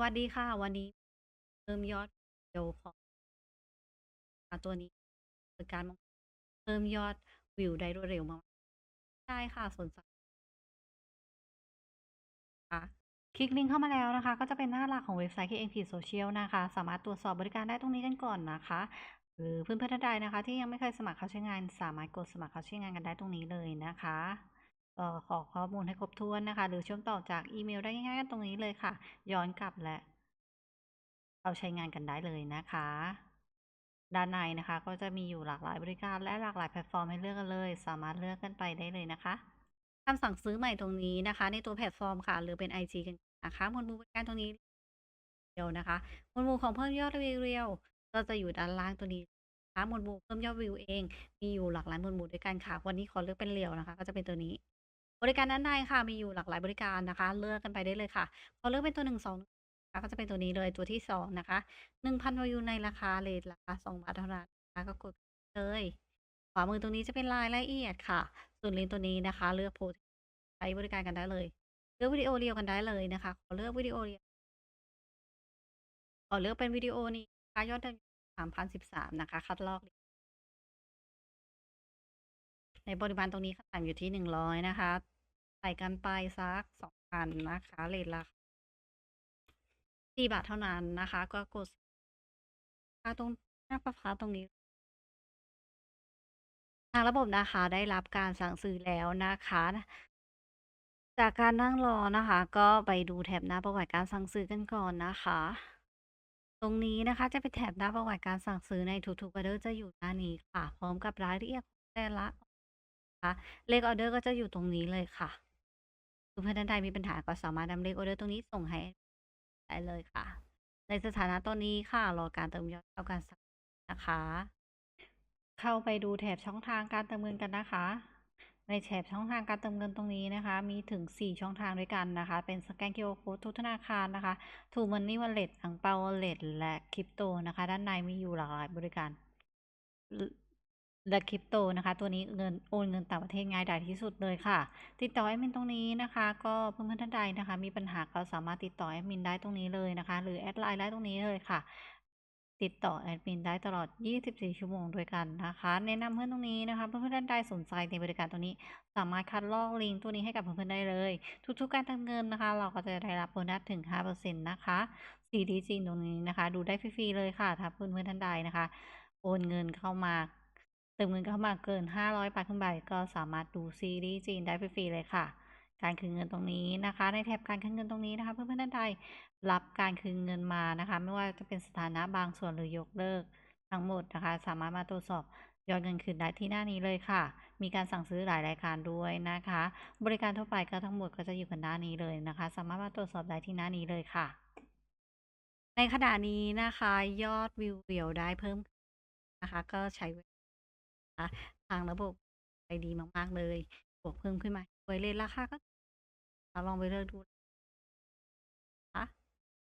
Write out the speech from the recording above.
วัสดีค่ะ วันนี้เพิ่มยอดวิวของอ่าตัวนี้เปิดการมองเพิ่มยอดวิวได้รวดเร็วมากใช่ค่ะสนใจค่ะคลิกลิงก์เข้ามาแล้วนะคะ ก็จะเป็นหน้าหลักของเว็บไซต์ KNP Social นะคะ สามารถตรวจสอบบริการได้ตรงนี้กันก่อนนะคะ หรือเพื่อนๆท่านใดนะคะ ที่ยังไม่เคยสมัครเข้าใช้งาน สามารถกดสมัครเข้าใช้งานกันได้ตรงนี้เลยนะคะ ขอข้อมูลให้ครบถ้วนนะคะ หรือเชื่อมต่อจากอีเมลได้ง่ายๆตรงนี้เลยค่ะ ย้อนกลับและเราใช้งานกันได้เลยนะคะ ด้านในนะคะ ก็จะมีอยู่หลากหลายบริการและหลากหลายแพลตฟอร์มให้เลือกกันเลย สามารถเลือกกันไปได้เลยนะคะคำสั่งซื้อใหม่ตรงนี้นะคะ ในตัวแพลตฟอร์มค่ะ หรือเป็น IG กันนะคะหมวดหมู่บริการตรงนี้เดียวนะคะหมวดหมู่ของเพิ่มยอดวิวเรียวก็จะอยู่ด้านล่างตัวนี้นะคะหมวดหมู่เพิ่มยอดวิวเอง มีอยู่หลากหลายหมวดหมู่ด้วยกันค่ะ วันนี้ขอเลือกเป็นเรียวนะคะ ก็จะเป็นตัวนี้ บริการด้านในค่ะ มีอยู่หลากหลายบริการนะคะ เลือกกันไปได้เลยค่ะขอเลือกเป็นตัวหนึ่งสองะก็จะเป็นตัวนี้เลยตัวที่สองนะคะหนึ่งพันวิวในราคาเลทราคาสองบาทเท่านั้นนะคะก็กดเลยขวามือตรงนี้จะเป็นรายละเอียดค่ะ ส่วนลิงก์ตัวนี้นะคะ เลือกโพสต์ใช้บริการกันได้เลย เลือกวิดีโอเรียวกันได้เลยนะคะ ขอเลือกวิดีโอเรียวขอเลือกเป็นวิดีโอนี้นะคะยอดดาวสามพันสิบสามนะคะ คัดลอก ในปริมาณตรงนี้ขั้นต่ำอยู่ที่หนึ่งร้อยนะคะ ใส่กันไปสักสองพันนะคะเลทราคาสี่บาทเท่านั้นนะคะ ก็กดค่าตรงหน้าประพาตรงนี้ ทางระบบนะคะได้รับการสั่งซื้อแล้วนะคะ จากการนั่งรอนะคะ ก็ไปดูแถบหน้าประวัติการสั่งซื้อกันก่อนนะคะ ตรงนี้นะคะจะเป็นแถบหน้าประวัติการสั่งซื้อในทุกๆออเดอร์จะอยู่หน้านี้ค่ะ พร้อมกับรายละเอียดแต่ละนะคะเลขออเดอร์ก็จะอยู่ตรงนี้เลยค่ะ เพื่อนท่านใดมีปัญหาก็สามารถนำเลขออเดอร์ตรงนี้ส่งให้ได้เลยค่ะ ในสถานะตอนนี้ค่ะ รอการเติมยอดเข้าการสั่งนะคะ เข้าไปดูแถบช่องทางการเติมเงินกันนะคะ ในแถบช่องทางการเติมเงินตรงนี้นะคะ มีถึง 4 ช่องทางด้วยกันนะคะ เป็นสแกน QR Code ทุกธนาคารนะคะทูมันนี่วอลเล็ตอังเปาวอลเล็ตและคริปโตนะคะ ด้านในมีอยู่หลากหลายบริการ และคริปโตนะคะ ตัวนี้เงินโอนเงินต่างประเทศง่ายดายที่สุดเลยค่ะ ติดต่อแอดมินตรงนี้นะคะ ก็เพื่อนๆท่านใดนะคะ มีปัญหาก็สามารถติดต่อแอดมินได้ตรงนี้เลยนะคะ หรือแอดไลน์ได้ตรงนี้เลยค่ะ ติดต่อแอดมินได้ตลอด 24 ชั่วโมงด้วยกันนะคะ แนะนำเพื่อนตรงนี้นะคะเพื่อนๆท่านใดสนใจในบริการตัวนี้ สามารถคัดลอกลิงก์ตัวนี้ให้กับเพื่อนๆได้เลย ทุกๆการทำเงินนะคะ เราก็จะได้รับโบนัสถึง 5%นะคะ CDG ตรงนี้นะคะ ดูได้ฟรีๆเลยค่ะถ้าเพื่อนๆท่านใดนะคะ โอนเงินเข้ามา เติมเงินเข้ามาเกิน 500บาทขึ้นไปก็สามารถดูซีรีส์จีนได้ฟรีๆเลยค่ะ การคืนเงินตรงนี้นะคะ ในแถบการคืนเงินตรงนี้นะคะ เพื่อนๆท่านใดรับการคืนเงินมานะคะ ไม่ว่าจะเป็นสถานะบางส่วนหรือยกเลิกทั้งหมดนะคะ สามารถมาตรวจสอบยอดเงินคืนได้ที่หน้านี้เลยค่ะ มีการสั่งซื้อหลายรายการด้วยนะคะ บริการทั่วไปก็ทั้งหมดก็จะอยู่กันหน้านี้เลยนะคะ สามารถมาตรวจสอบได้ที่หน้านี้เลยค่ะ ในขณะนี้นะคะ ยอดวิวเรียวได้เพิ่มนะคะ ก็ใช้เวลา ทางระบบไปดีมาก ๆ เลยบวกเพิ่มขึ้นมาด้วเลนราคาก็เราลองไปเลือกดูนะ